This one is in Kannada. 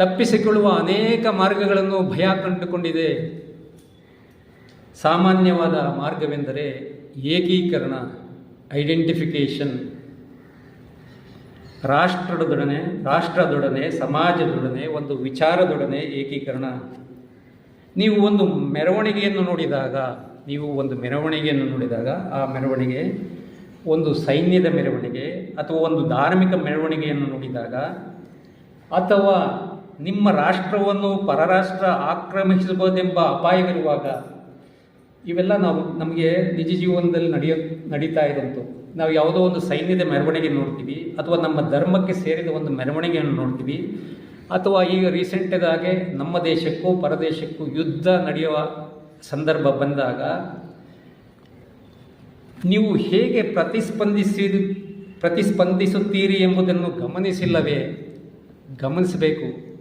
ತಪ್ಪಿಸಿಕೊಳ್ಳುವ ಅನೇಕ ಮಾರ್ಗಗಳನ್ನು ಭಯ ಕಂಡುಕೊಂಡಿದೆ. ಸಾಮಾನ್ಯವಾದ ಮಾರ್ಗವೆಂದರೆ ಏಕೀಕರಣ ಐಡೆಂಟಿಫಿಕೇಷನ್ ರಾಷ್ಟ್ರದೊಡನೆ ರಾಷ್ಟ್ರದೊಡನೆ, ಸಮಾಜದೊಡನೆ, ಒಂದು ವಿಚಾರದೊಡನೆ ಏಕೀಕರಣ. ನೀವು ಒಂದು ಮೆರವಣಿಗೆಯನ್ನು ನೋಡಿದಾಗ, ನೀವು ಒಂದು ಮೆರವಣಿಗೆಯನ್ನು ನೋಡಿದಾಗ, ಆ ಮೆರವಣಿಗೆ ಒಂದು ಸೈನ್ಯದ ಮೆರವಣಿಗೆ ಅಥವಾ ಒಂದು ಧಾರ್ಮಿಕ ಮೆರವಣಿಗೆಯನ್ನು ನೋಡಿದಾಗ ಅಥವಾ ನಿಮ್ಮ ರಾಷ್ಟ್ರವನ್ನು ಪರರಾಷ್ಟ್ರ ಆಕ್ರಮಿಸಬಹುದೆಂಬ ಅಪಾಯವಿರುವಾಗ ಇವೆಲ್ಲ ನಾವು ನಮಗೆ ನಿಜ ಜೀವನದಲ್ಲಿ ನಡೆಯೋ, ನಡೀತಾ ಇರೋಂಥವು ನಾವು ಯಾವುದೋ ಒಂದು ಸೈನ್ಯದ ಮೆರವಣಿಗೆ ನೋಡ್ತೀವಿ, ಅಥವಾ ನಮ್ಮ ಧರ್ಮಕ್ಕೆ ಸೇರಿದ ಒಂದು ಮೆರವಣಿಗೆಯನ್ನು ನೋಡ್ತೀವಿ, ಅಥವಾ ಈಗ ರೀಸೆಂಟದಾಗೆ ನಮ್ಮ ದೇಶಕ್ಕೂ ಪರದೇಶಕ್ಕೂ ಯುದ್ಧ ನಡೆಯುವ ಸಂದರ್ಭ ಬಂದಾಗ ನೀವು ಹೇಗೆ ಪ್ರತಿಸ್ಪಂದಿಸಿ ಪ್ರತಿಸ್ಪಂದಿಸುತ್ತೀರಿ ಎಂಬುದನ್ನು ಗಮನಿಸಿಲ್ಲವೇ? ಗಮನಿಸಬೇಕು.